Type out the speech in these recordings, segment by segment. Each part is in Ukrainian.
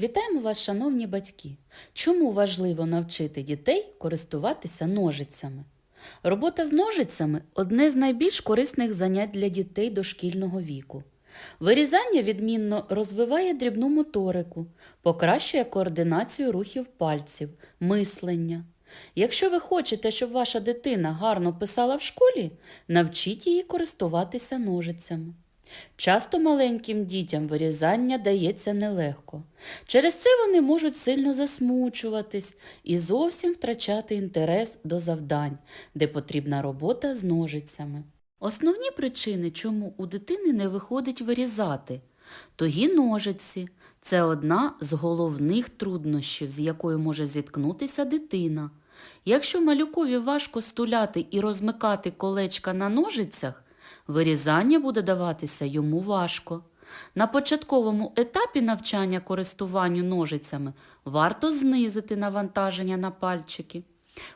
Вітаємо вас, шановні батьки! Чому важливо навчити дітей користуватися ножицями? Робота з ножицями одне з найбільш корисних занять для дітей дошкільного віку. Вирізання відмінно розвиває дрібну моторику, покращує координацію рухів пальців, мислення. Якщо ви хочете, щоб ваша дитина гарно писала в школі, навчіть її користуватися ножицями. Часто маленьким дітям вирізання дається нелегко. Через це вони можуть сильно засмучуватись і зовсім втрачати інтерес до завдань, де потрібна робота з ножицями. Основні причини, чому у дитини не виходить вирізати, тогі ножиці це одна з головних труднощів, з якою може зіткнутися дитина. Якщо малюкові важко стуляти і розмикати колечка на ножицях, Вирізання буде даватися йому важко. На початковому етапі навчання користуванню ножицями варто знизити навантаження на пальчики.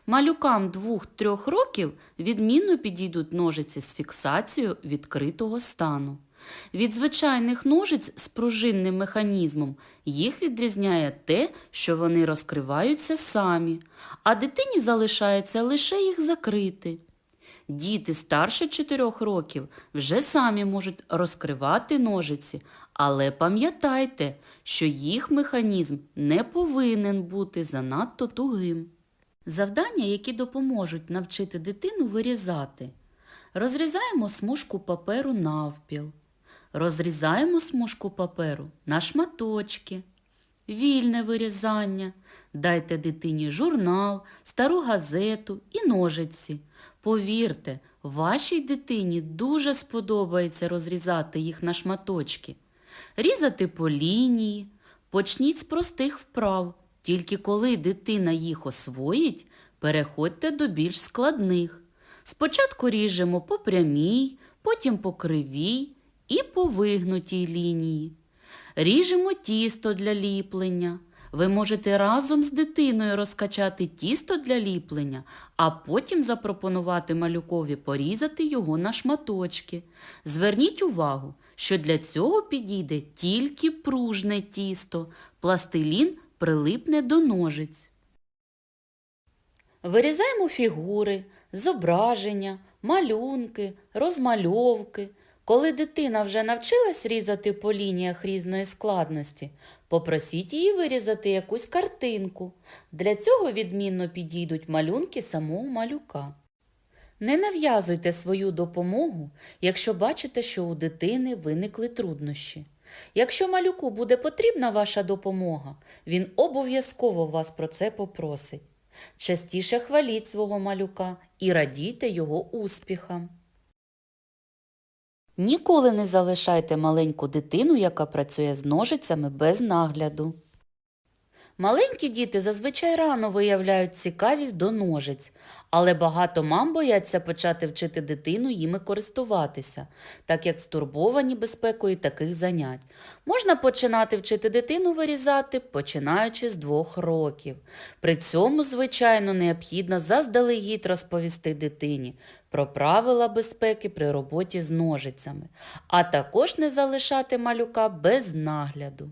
Малюкам 2-3 років відмінно підійдуть ножиці з фіксацією відкритого стану. Від звичайних ножиць з пружинним механізмом їх відрізняє те, що вони розкриваються самі, а дитині залишається лише їх закрити. Діти старше 4 років вже самі можуть розкривати ножиці, але пам'ятайте, що їх механізм не повинен бути занадто тугим. Завдання, які допоможуть навчити дитину вирізати. Розрізаємо смужку паперу навпіл. Розрізаємо смужку паперу на шматочки. Вільне вирізання. Дайте дитині журнал, стару газету і ножиці. Повірте, вашій дитині дуже сподобається розрізати їх на шматочки. Різати по лінії. Почніть з простих вправ. Тільки коли дитина їх освоїть, переходьте до більш складних. Спочатку ріжемо по прямій, потім по кривій і по вигнутій лінії. Ріжемо тісто для ліплення. Ви можете разом з дитиною розкачати тісто для ліплення, а потім запропонувати малюкові порізати його на шматочки. Зверніть увагу, що для цього підійде тільки пружне тісто, пластилін прилипне до ножиць. Вирізаємо фігури, зображення, малюнки, розмальовки. Коли дитина вже навчилась різати по лініях різної складності, попросіть її вирізати якусь картинку. Для цього відмінно підійдуть малюнки самого малюка. Не нав'язуйте свою допомогу, якщо бачите, що у дитини виникли труднощі. Якщо малюку буде потрібна ваша допомога, він обов'язково вас про це попросить. Частіше хваліть свого малюка і радійте його успіхам. Ніколи не залишайте маленьку дитину, яка працює з ножицями без нагляду. Маленькі діти зазвичай рано виявляють цікавість до ножиць, але багато мам бояться почати вчити дитину їми користуватися, так як стурбовані безпекою таких занять. Можна починати вчити дитину вирізати, починаючи з двох років. При цьому, звичайно, необхідно заздалегідь розповісти дитині про правила безпеки при роботі з ножицями, а також не залишати малюка без нагляду.